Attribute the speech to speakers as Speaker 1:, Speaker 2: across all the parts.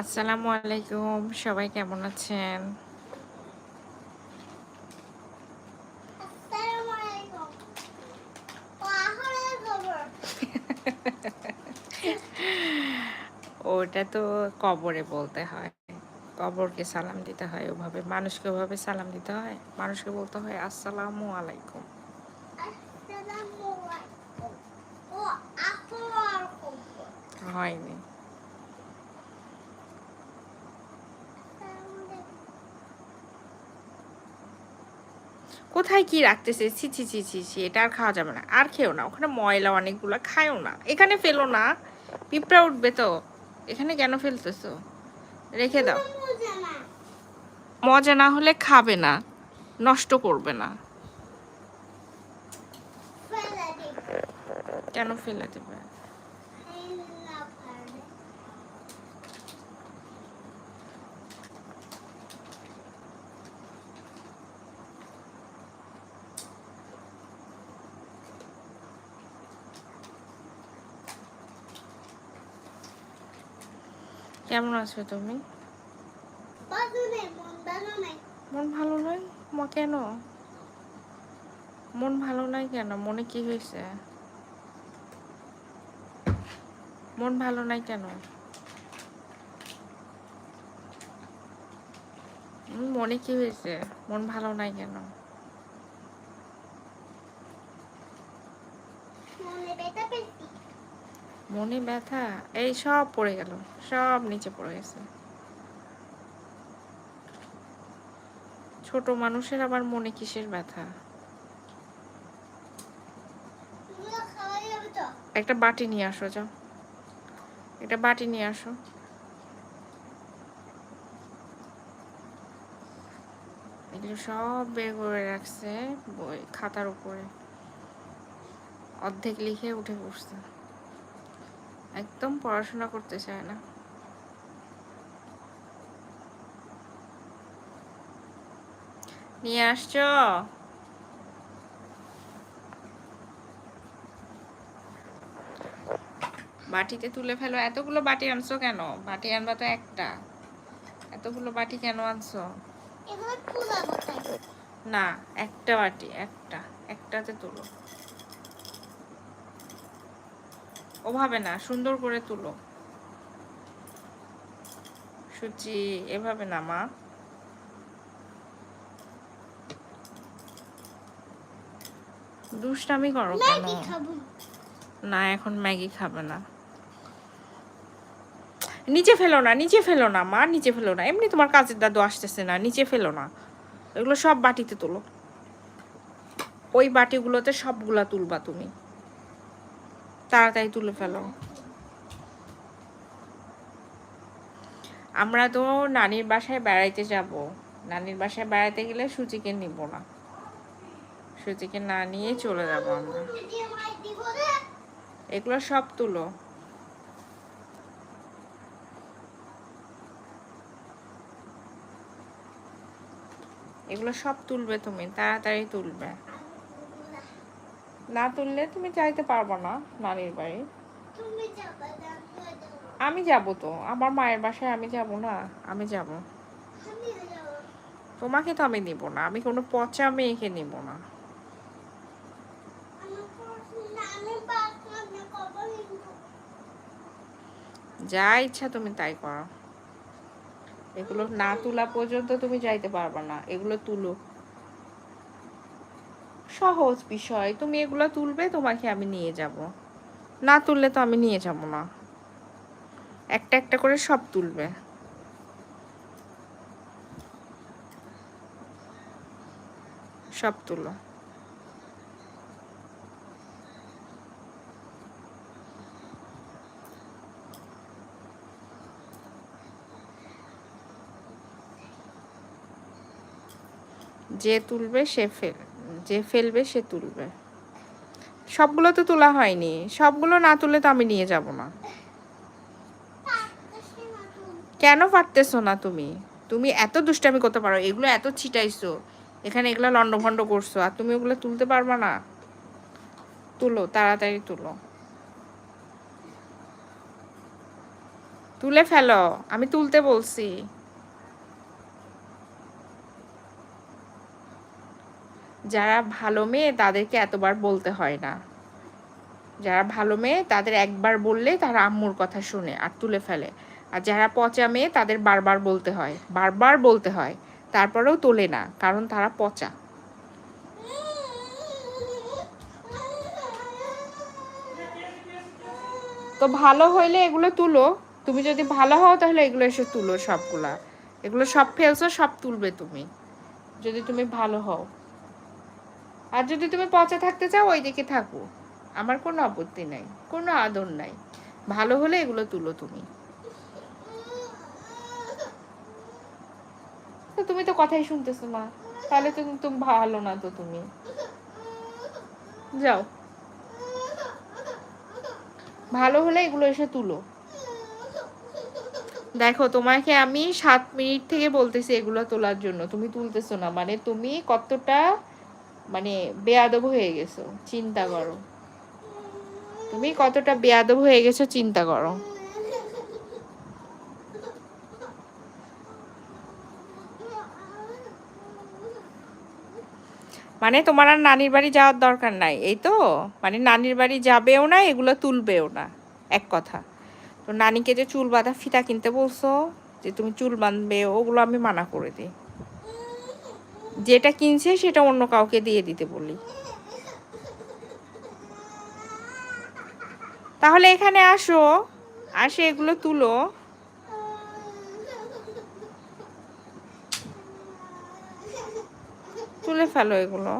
Speaker 1: আসসালামু আলাইকুম সবাই কেমন আছেন। ওটা তো কবরে বলতে হয়। কবরকে সালাম দিতে হয় ওভাবে মানুষকে ওভাবে সালাম দিতে হয়? মানুষকে বলতে হয় আসসালামু আলাইকুম। হয়নি। কোথায় কি রাখতেছে? ছি ছি ছি ছি ছি এটা আর খাওয়া যাবে না। আর খেও না। ওখানে ময়লা অনেকগুলো খায়ও না। এখানে ফেলো না। পিঁপড়া উঠবে তো। এখানে কেন ফেলতেছো? রেখে দাও।
Speaker 2: মজা না।
Speaker 1: হলে খাবে না। নষ্ট করবে না। কেন ফেলে দেবে
Speaker 2: খাইলা পারবে।
Speaker 1: কেমন আছো তুমি?
Speaker 2: মন ভালো
Speaker 1: নয় মা কেন? মন ভালো নাই কেন? মনে কি হয়েছে? মন ভালো নাই কেন? মনে কি হয়েছে? মন ভালো নাই কেন
Speaker 2: মনে ব্যথা পেয়েছি।
Speaker 1: মনে ব্যথা, এই সব পড়ে গেল, সব নিচে পড়ে গেছে। ছোট মানুষের আবার মনে কিসের ব্যথা? একটা বাটি নিয়ে আসো, যাও। একটা বাটি নিয়ে আসো। এগুলো সব বের করে রাখছে বই, খাতার উপরে। অর্ধেক লিখে উঠে পড়ছে একদম পড়াশোনা করতে চায় না। নিয়ে আসছ? বাটিতে তুলে ফেলো। এতগুলো বাটি আনছো কেন? বাটি আনবা তো একটা। এতগুলো বাটি কেন আনছো? না একটা বাটি একটা। একটাতে তুলো। ওভাবে না সুন্দর করে তুলো। সুচি এভাবে না মা। দুষ্টামি করো কেন? না এখন ম্যাগি খাবে না। নিচে ফেলো না নিচে ফেলো না মা নিচে ফেলো না। এমনি তোমার কাজের দাদু আসতেছে না নিচে ফেলো না। এগুলো সব বাটিতে তোলো। ওই বাটিগুলোতে সবগুলা তুলবা তুমি। তাড়াতাড়ি তুলে ফেলো। আমরা তো নানির বাসায় বেড়াইতে যাব। নানির বাসায় বেড়াইতে গেলে সুচিকে নিব না। সুচিকে না নিয়ে চলে যাব আমরা। এগুলো সব তুলো। এগুলো সব তুলবে তুমি, তাড়াতাড়ি তুলবে। না তুললে তুমি চাইতে পারব না নানির বাড়ি। আমি যাব তো আমার মায়ের বাসায় আমি যাব না আমি যাব। তোমাকে তো আমি নিব না আমি কোনো পচা মেয়েকে নিব না? যা ইচ্ছা তুমি তাই করো এগুলো না তোলা পর্যন্ত তুমি যাইতে পারবে না এগুলো তুলো সহজ বিষয়। তুমি এগুলো তুলবে, তোমাকে আমি নিয়ে যাব। না তুললে তো আমি নিয়ে যাব না। একটা একটা করে সব তুলবে। সব তুলো। যে তুলবে সে ফেল। যে ফেলবে সে তুলবে। সবগুলো তো তোলা হয়নি। সবগুলো না তুলে তো আমি নিয়ে যাব না। কেন পারতেছো না তুমি? তুমি এত দুষ্টামি করতে পারো, এগুলো এত ছিটাইছো, এখানে এগুলো লন্ডভন্ড করছ, আর তুমি ওগুলো তুলতে পারবা না। তুলো, তাড়াতাড়ি তুলো। তুলে ফেলো, আমি তুলতে বলছি। যারা ভালো মেয়ে, তাদেরকে এতবার বলতে হয় না। যারা ভালো মেয়ে, তাদের একবার বললে তারা আম্মুর কথা শুনে আর তুলে ফেলে। আর যারা পচা মেয়ে, তাদের বারবার বলতে হয়, বারবার বলতে হয়। তারপরেও তোলে না, কারণ তারা পচা। তো ভালো হইলে এগুলো তুলো। তুমি যদি ভালো হও, তাহলে এগুলো এসে তুলো সবগুলা। এগুলো সব ফেলছো, সব তুলবে তুমি। যদি তুমি ভালো হও। আর যদি তুমি পচা থাকতে চাও ওই দিকে থাকো। আমার কোনো আপত্তি নাই, কোনো আদর নাই। ভালো হলে এগুলো তুলো তুমি। তো তুমি তো কথাই শুনতেছো না তাহলে তো তুমি ভালো না তো তুমি। যাও। ভালো হলে এগুলো এসে তুলো। দেখো, তোমাকে আমি সাত মিনিট থেকে বলতেছি এগুলো তোলার জন্য। তুমি তুলতেছো না। মানে তুমি কতটা মানে বেয়াদব হয়ে গেছো, চিন্তা করো। তুমি কতটা বেয়াদব হয়ে গেছো, চিন্তা করো। মানে তোমার আর নানির বাড়ি যাওয়ার দরকার নাই, এই তো? মানে নানির বাড়ি যাবেও না, এগুলো তুলবেও না, এক কথা। তো নানিকে যে চুল বাঁধা ফিতা কিনতে বলছো, যে তুমি চুল বাঁধবে, ওগুলো আমি মানা করে দিই। যেটা কিনছে সেটা অন্য কাউকে দিয়ে দিতে বলি তাহলে এখানে আসো, আসে এগুলো তুলো। তুলে ফেলো এগুলো।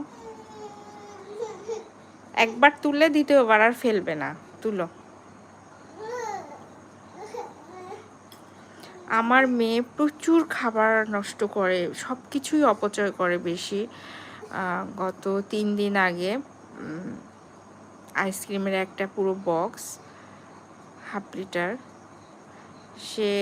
Speaker 1: একবার তুলে দ্বিতীয়বার আর ফেলবে না। তুলো। আমার মেয়ে প্রচুর খাবার নষ্ট করে সব কিছুই অপচয় করে বেশি। গত তিন দিন আগে আইসক্রিমের একটা পুরো বক্স, হাফ লিটার, সে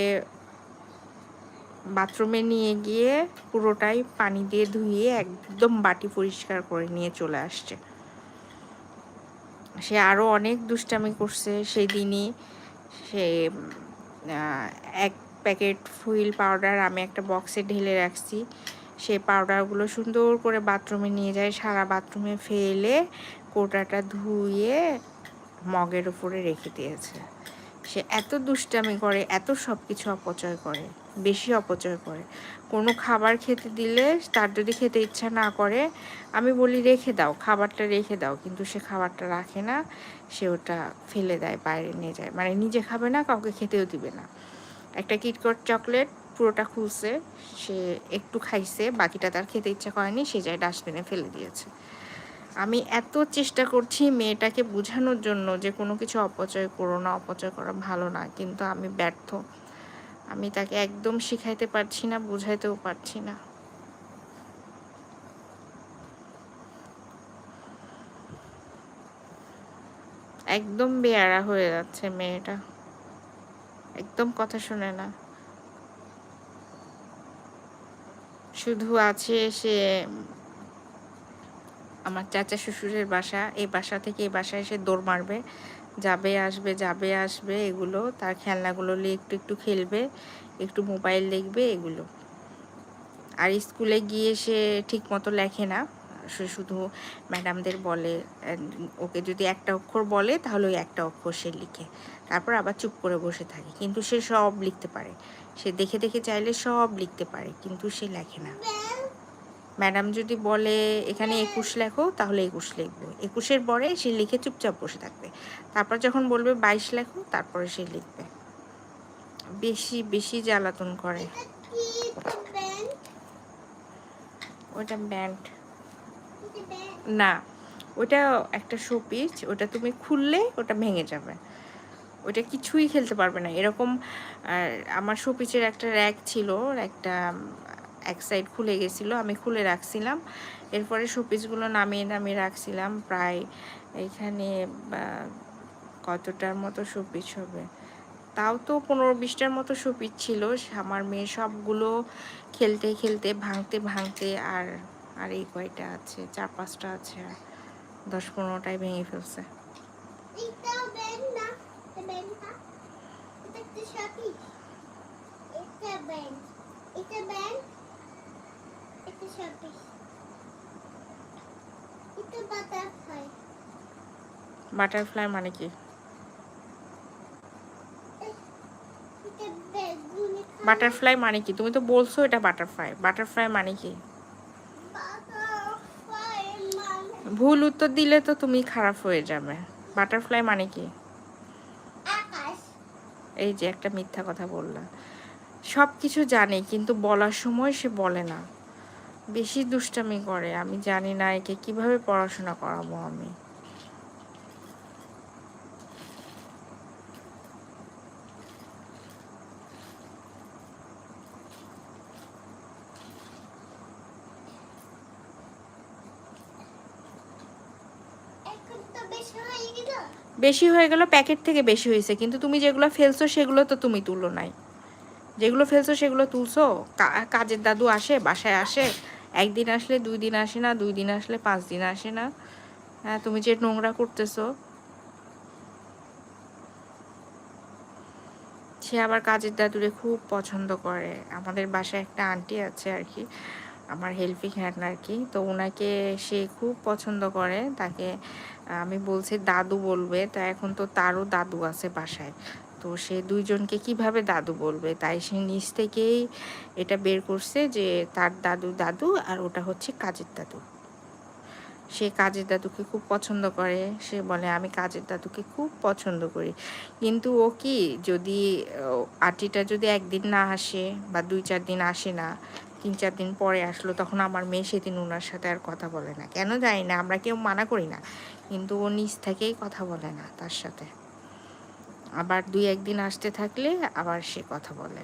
Speaker 1: বাথরুমে নিয়ে গিয়ে পুরোটাই পানি দিয়ে ধুয়ে একদম বাটি পরিষ্কার করে নিয়ে চলে আসছে। সে আরও অনেক দুষ্টামি করছে সেই দিনই সে এক প্যাকেট ফুইল পাউডার আমি একটা বক্সে ঢেলে রাখছি। সেই পাউডারগুলো সুন্দর করে বাথরুমে নিয়ে যায়, সারা বাথরুমে ফেলে, কোটাটা ধুয়ে মগের উপরে রেখে দিয়েছে। সে এত দুষ্টামি করে, এত সব কিছু অপচয় করে, বেশি অপচয় করে। কোনো খাবার খেতে দিলে তার যদি খেতে ইচ্ছা না করে, আমি বলি রেখে দাও, খাবারটা রেখে দাও, কিন্তু সে খাবারটা রাখে না, সে ওটা ফেলে দেয়, বাইরে নিয়ে যায়। মানে নিজে খাবে না, কাউকে খেতেও দিবে না। একটা কিটকট চকলেট পুরোটা খুলছে, সে একটু খাইছে, বাকিটা তার খেতে ইচ্ছা করেনি, সে যায় ডাস্টবিনে ফেলে দিয়েছে। আমি এত চেষ্টা করছি মেয়েটাকে বোঝানোর জন্য যে কোনো কিছু অপচয় করো না, অপচয় করা ভালো না, কিন্তু আমি ব্যর্থ। আমি তাকে একদম শিখাইতে পারছি না, বোঝাইতেও পারছি না। একদম বেয়ারা হয়ে যাচ্ছে মেয়েটা। একদম কথা শুনে না। শুধু আছে সে আমার চাচা শ্বশুরের বাসা। এই বাসা থেকে এই বাসায় এসে দৌড় মারবে। যাবে, আসবে যাবে, আসবে, এগুলো। তার খেলনাগুলো নিয়ে একটু একটু খেলবে, একটু মোবাইল দেখবে, এগুলো। আর স্কুলে গিয়ে সে ঠিক মতো লেখে না। সে শুধু ম্যাডামদের বলে ওকে যদি একটা অক্ষর বলে, তাহলে ওই একটা অক্ষর সে লিখে। তারপর আবার চুপ করে বসে থাকে। কিন্তু সে সব লিখতে পারে। সে দেখে দেখে চাইলে সব লিখতে পারে, কিন্তু সে লেখে না। ম্যাডাম যদি বলে, এখানে একুশ লেখো, তাহলে একুশ লিখব। একুশের পরে সে লিখে চুপচাপ বসে থাকবে। তারপর যখন বলবে, বাইশ লেখো, তারপরে সে লিখবে। বেশি বেশি জ্বালাতন করে। ওটা ব্যান্ড। না ওটা একটা শোপিস, ওটা তুমি খুললে, ওটা ভেঙে যাবে। ওটা কিছুই খেলতে পারবে না। এরকম আমার শোপিসের একটা র্যাক ছিল একটা এক সাইড খুলে গেছিল, আমি খুলে রাখছিলাম। এরপরে শোপিসগুলো নামিয়ে নামিয়ে রাখছিলাম। প্রায় এখানে কতটার মতো শোপিস হবে? তাও তো পনেরো বিশটার মতো শোপিস ছিল। আমার মেয়ে সবগুলো খেলতে খেলতে, ভাঙতে ভাঙতে আর আর এই কয়টা আছে, চার পাঁচটা আছে, আর দশ পনেরোটাই ভেঙে ফেলছে।
Speaker 2: ব্যান্ড না এটা একটা শপিস এটা ব্যান্ড এটা ব্যান্ড এটা শপিস এটা বাটারফ্লাই
Speaker 1: মানে কি? বাটারফ্লাই মানে কি? তুমি তো বলছো এটা বাটারফ্লাই বাটারফ্লাই মানে কি?
Speaker 2: মানে
Speaker 1: ভুল উত্তর দিলে তো তুমি খারাপ হয়ে যাবে। বাটারফ্লাই মানে কি? এই যে একটা মিথ্যা কথা বললাম সব কিছু জানে, কিন্তু বলার সময় সে বলে না। বেশি দুষ্টামি করে, আমি জানি না একে কীভাবে পড়াশোনা করাবো আমি।
Speaker 2: বেশি হয়ে গেল
Speaker 1: প্যাকেট থেকে বেশি হয়েছে। কিন্তু তুমি যেগুলো ফেলছো সেগুলো তো তুমি তুলো নাই। যেগুলো ফেলছো সেগুলো তুলছো কাজের দাদু আসে, বাসায় আসে, একদিন আসলে, দুই দিন আসে না, দুই দিন আসলে, পাঁচ দিন আসে না। হ্যাঁ তুমি যে নোংরা করতেছো। সে আবার কাজের দাদুরে খুব পছন্দ করে। আমাদের বাসায় একটা আন্টি আছে আর কি। আমার হেল্পিং হ্যান্ড আর কি। তো ওনাকে সে খুব পছন্দ করে। তাকে, আমি বলছি, দাদু বলবে। তা এখন তো তারও দাদু আছে বাসায়। তো সে দুইজনকে কীভাবে দাদু বলবে? তাই সে নিজ থেকেই এটা বের করছে যে, তার দাদু দাদু আর ওটা হচ্ছে কাজের দাদু। সে কাজের দাদুকে খুব পছন্দ করে। সে বলে, আমি কাজের দাদুকে খুব পছন্দ করি। কিন্তু ও কি, যদি আটিটা যদি একদিন না আসে বা দুই চার দিন আসে না তিন চার দিন পরে আসলো, তখন আমার মেয়ে সেদিন ওনার সাথে আর কথা বলে না। কেন জানি না, আমরা কেউ মানা করি না, কিন্তু ও নিজ থেকেই কথা বলে না তার সাথে। আবার দুই একদিন আসতে থাকলে আবার সে কথা বলে।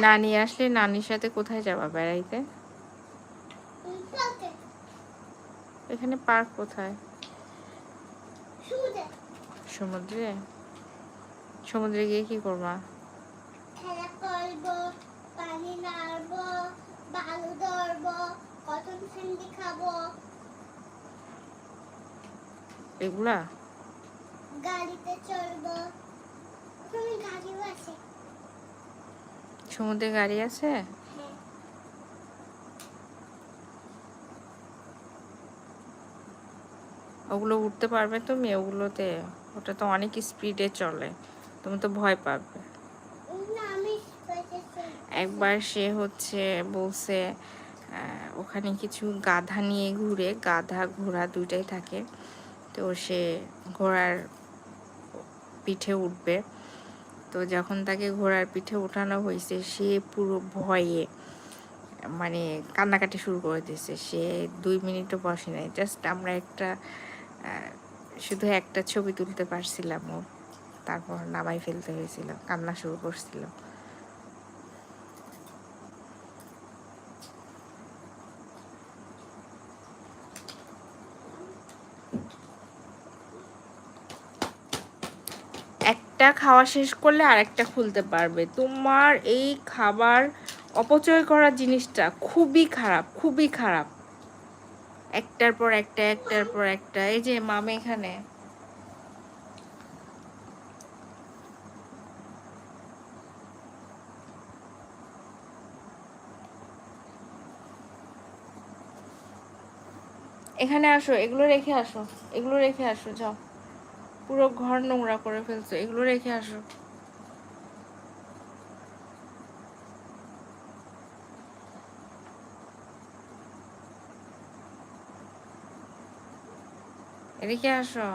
Speaker 1: নানি আসলে নানির সাথে কোথায় যাবা বেড়াইতে? এখানে পার্ক কোথায়? সমুদ্রে। সমুদ্রে? গিয়ে কি করবা? এগুলা?
Speaker 2: গাড়িতে ওখানে গাড়িও আছে।
Speaker 1: সমুদ্রে গাড়ি আছে? ওগুলো উঠতে পারবে তুমি? ওগুলোতে, ওটা তো অনেক স্পিডে চলে। তুমি তো ভয় পাবে। একবার সে হচ্ছে বলছে ওখানে কিছু গাধা নিয়ে ঘুরে, গাধা ঘোড়া দুইটাই থাকে, তো সে ঘোড়ার পিঠে উঠবে। তো যখন তাকে ঘোড়ার পিঠে ওঠানো হয়েছে, সে পুরো ভয়ে মানে কান্নাকাটি শুরু করে দিয়েছে। সে দুই মিনিটও বসে নাই। জাস্ট আমরা একটা শুধু একটা ছবি তুলতে পারছিলাম ও। তারপর নামাই ফেলতে হয়েছিল, কান্না শুরু করছিল একটা খাওয়া শেষ করলে আরেকটা খুলতে পারবে। তোমার এই খাবার অপচয় করা জিনিসটা খুবই খারাপ খুবই খারাপ। একটার পর একটা, একটার পর একটা, এই যে মামে এখানে। এখানে আসো, এগুলো রেখে আসো, এগুলো রেখে আসো, যাও। পুরো ঘর নোংরা করে ফেলছো। এগুলো রেখে আসো। এদিকে আসো।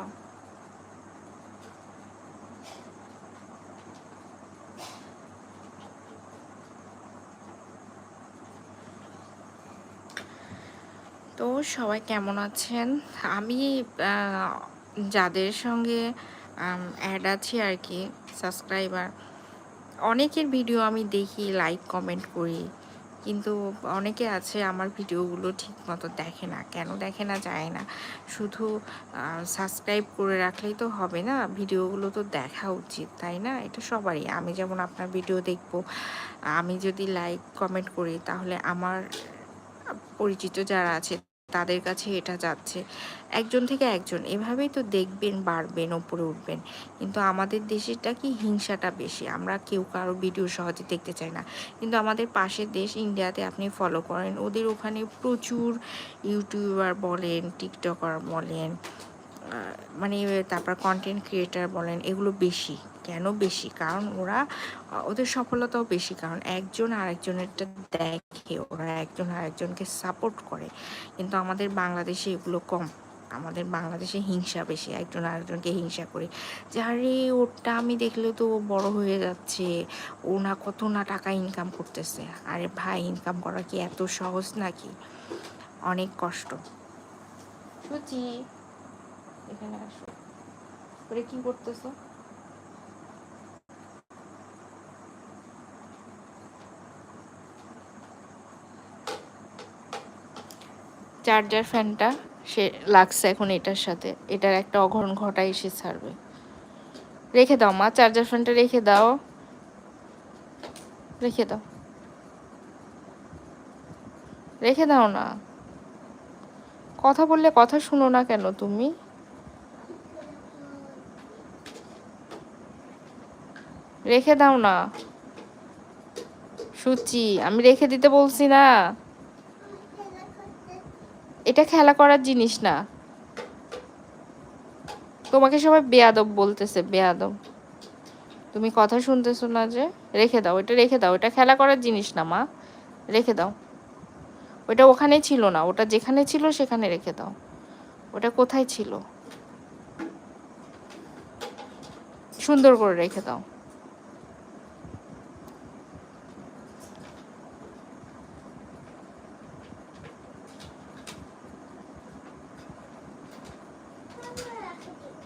Speaker 1: তো সবাই কেমন আছেন? আমি যাদের সঙ্গে অ্যাড আছি আর কি সাবস্ক্রাইবার অনেকের ভিডিও আমি দেখি লাইক কমেন্ট করি। কিন্তু অনেকে আছে, আমার ভিডিওগুলো ঠিক মতো দেখে না। কেন দেখে না যায় না। শুধু সাবস্ক্রাইব করে রাখলেই তো হবে না। ভিডিওগুলো তো দেখা উচিত, তাই না? এটা সবারই। আমি যেমন আপনার ভিডিও দেখব, আমি যদি লাইক কমেন্ট করি, তাহলে আমার পরিচিত যারা আছে তাদের কাছে এটা যাচ্ছে। একজন থেকে একজন, এভাবেই তো দেখবেন, বাড়বেন, ওপরে উঠবেন। কিন্তু আমাদের দেশেরটা কি, হিংসাটা বেশি। আমরা কেউ কারও ভিডিও সহজে দেখতে চাই না। কিন্তু আমাদের পাশের দেশ ইন্ডিয়াতে আপনি ফলো করেন, ওদের ওখানে প্রচুর ইউটিউবার বলেন টিকটকার বলেন মানে তারপর কন্টেন্ট ক্রিয়েটার বলেন, এগুলো বেশি। কেন বেশি? কারণ ওরা, ওদের সফলতাও বেশি। কারণ একজন আরেকজনেরটা দেখে, ওরা একজন আরেকজনকে সাপোর্ট করে। কিন্তু আমাদের বাংলাদেশে এগুলো কম। আমাদের বাংলাদেশে হিংসা বেশি। একজন আরেকজনকে হিংসা করে। যে, আরে, ওরটা আমি দেখলে তো বড় হয়ে যাচ্ছে। ও না কত না টাকা ইনকাম করতেছে। আরে ভাই ইনকাম করা কি এত সহজ নাকি? অনেক কষ্ট। সুচি, এখানে আসো। করে কি করতেছো? চার্জার ফ্যানটা সে লাগছে এখন এটার সাথে। এটার একটা অঘরণ ঘটা এসে ছাড়বে। রেখে দাও মা চার্জার ফ্যানটা রেখে দাও। রেখে দাও। রেখে দাও না। কথা বললে কথা শুনো না কেন তুমি? রেখে দাও না। সুচি, আমি রেখে দিতে বলছি না। এটা খেলা করার জিনিস না। তোমাকে সবাই বেয়াদব বলতেছে, বেয়াদব। তুমি কথা শুনতেছো না যে, রেখে দাও, এটা রেখে দাও, এটা খেলা করার জিনিস না, মা। রেখে দাও। ওটা ওখানে ছিল না, ওটা যেখানে ছিল সেখানে রেখে দাও। ওটা কোথায় ছিল? সুন্দর করে রেখে দাও
Speaker 2: আমরা রাখে দিব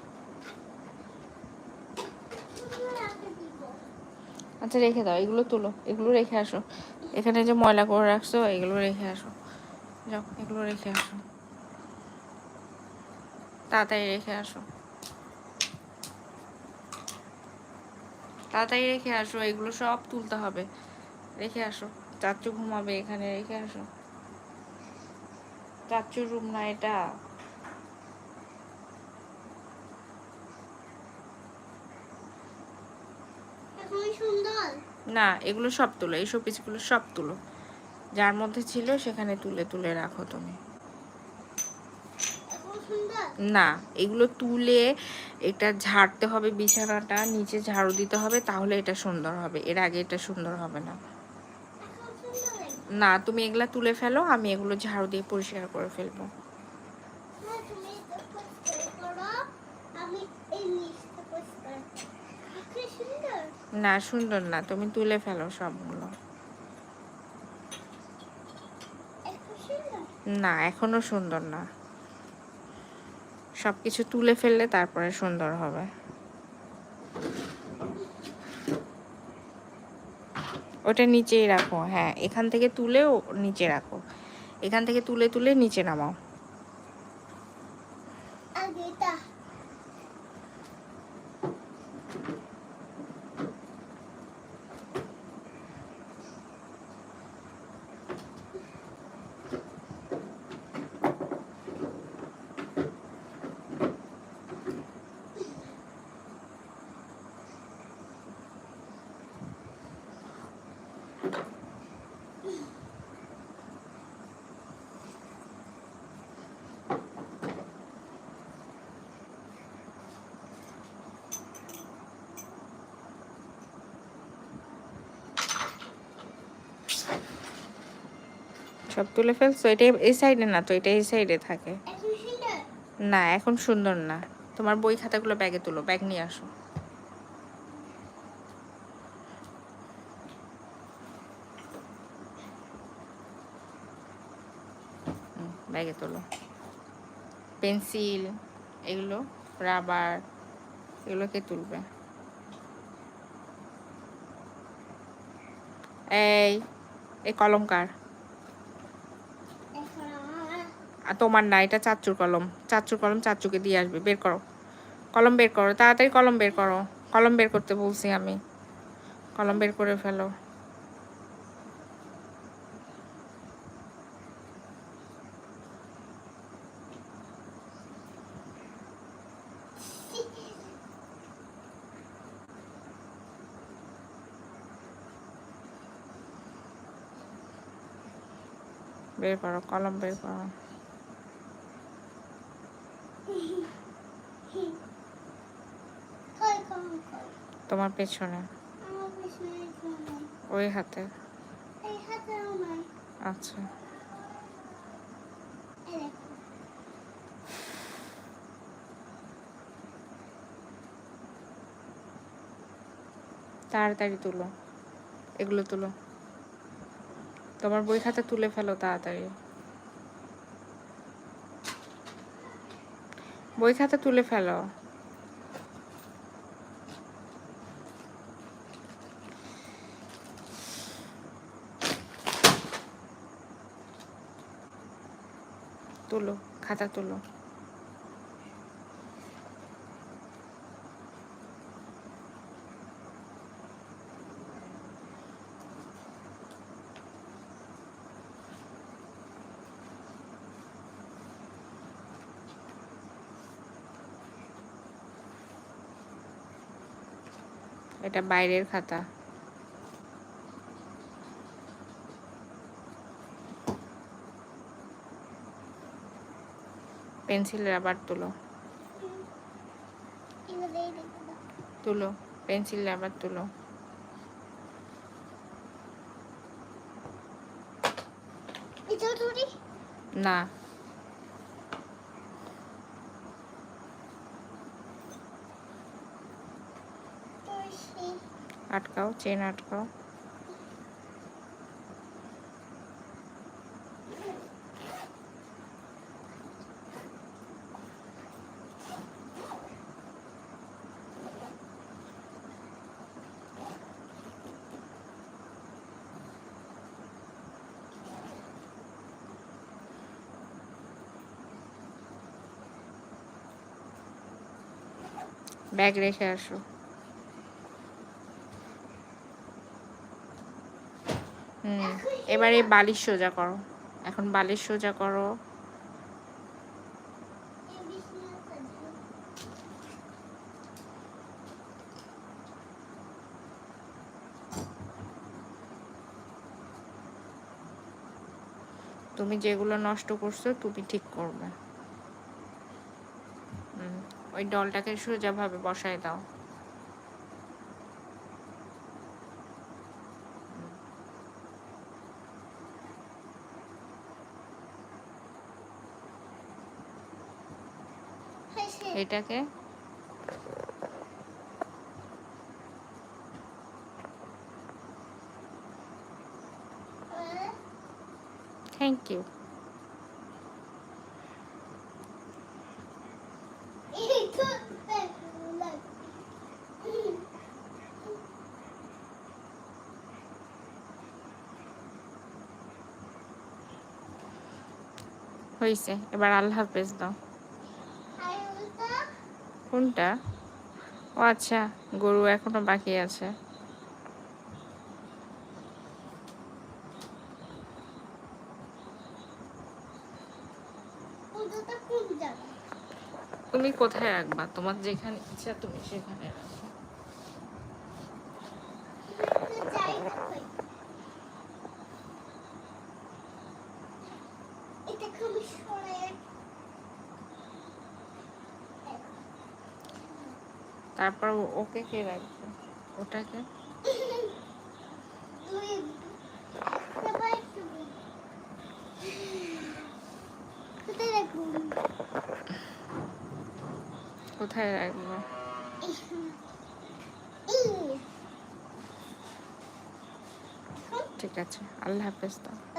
Speaker 2: আমরা রাখে দিব
Speaker 1: আচ্ছা রেখে দাও, এগুলো তুলো, এগুলো রেখে আসো। এখানে যে ময়লা করে রাখছো, এগুলো রেখে আসো। যাও, এগুলো রেখে আসো। তাড়াতাড়ি রেখে আসো। তাড়াতাড়ি রেখে আসো, এগুলো সব তুলতে হবে। রেখে আসো। চাচ্চু ঘুমাবে এখানে, রেখে আসো। চাচ্চুর রুম না এটা
Speaker 2: এখন সুন্দর
Speaker 1: না এগুলো সব তুলো এই শোপিসগুলো সব তুলো। যার মধ্যে ছিল সেখানে তুলে তুলে রাখো তুমি। না এগুলো তুলে এটা ঝাড়তে হবে বিছানাটা নিচে ঝাড়ু দিতে হবে তাহলে এটা সুন্দর হবে। এর আগে এটা সুন্দর হবে না। না তুমি এগুলা তুলে ফেলো আমি এগুলো ঝাড়ু দিয়ে পরিষ্কার করে ফেলব
Speaker 2: না, তুমি এটা পরিষ্কার করো, আমি এই নিচটা পরিষ্কার করব। কি সুন্দর
Speaker 1: না, সুন্দর না, তুমি তুলে ফেলো সবগুলো। না, এখনও সুন্দর না। সব কিছু তুলে ফেললে তারপরে সুন্দর হবে। ওটা নিচেই রাখো হ্যাঁ এখান থেকে তুলে ও নিচে রাখো। এখান থেকে তুলে তুলে নিচে নামাও
Speaker 2: আগে এটা
Speaker 1: সব তুলে ফেলছো? এটা এই সাইডে না তো, এটা এই সাইডে থাকে। না, এখন সুন্দর না। তোমার বই খাতাগুলো ব্যাগে তুলো ব্যাগ নিয়ে আসো। ব্যাগে তোলো। পেন্সিল, এগুলো, রাবার, এগুলোকে তুলবে। এই এই
Speaker 2: এখন আমার
Speaker 1: আর তোমার না, এটা চাচ্চুর কলম। চাচ্চুর কলম চাচ্চুকে দিয়ে আসবে, বের করো। কলম বের করো, তাড়াতাড়ি কলম বের করো। কলম বের করতে বলছি আমি। কলম বের করে ফেলো। বের করো, কলম বের করো। তোমার পেছনে? ওই হাতে? আচ্ছা। তাড়াতাড়ি তুলো। এগুলো তুলো। তোমার বই খাতা তুলে ফেলো তাড়াতাড়ি। বই খাতা তুলে ফেলো। তুলো খাতা তোলো। এটা বাইরের খাতা। পেন্সিল রাবার তুলো। তুলো পেন্সিল রাবার তুলো। না। আটকাও চেন আটকাও। ব্যাগ রেখে আসো। হুম, এবারে বালিশ সোজা করো। এখন বালিশ সোজা করো। তুমি যেগুলো নষ্ট করছ, তুমি ঠিক করবে। ওই ডলটাকে সোজাভাবে বসায় দাও। এটাকে থ্যাংক ইউ হয়েছে এবার আল্লাহ হাফেজ দাও। কোনটা? ও আচ্ছা গরু এখনও বাকি আছে। তুমি কোথায় রাখবা? তোমার যেখানে ইচ্ছা তুমি সেখানে রাখো
Speaker 2: একটা জায়গা কই এটা খুব সরে
Speaker 1: তারপর ওকে কে রাখবে? ওটাকে?
Speaker 2: কোথায় রাখব?
Speaker 1: ঠিক আছে আল্লাহ হাফেজ দাও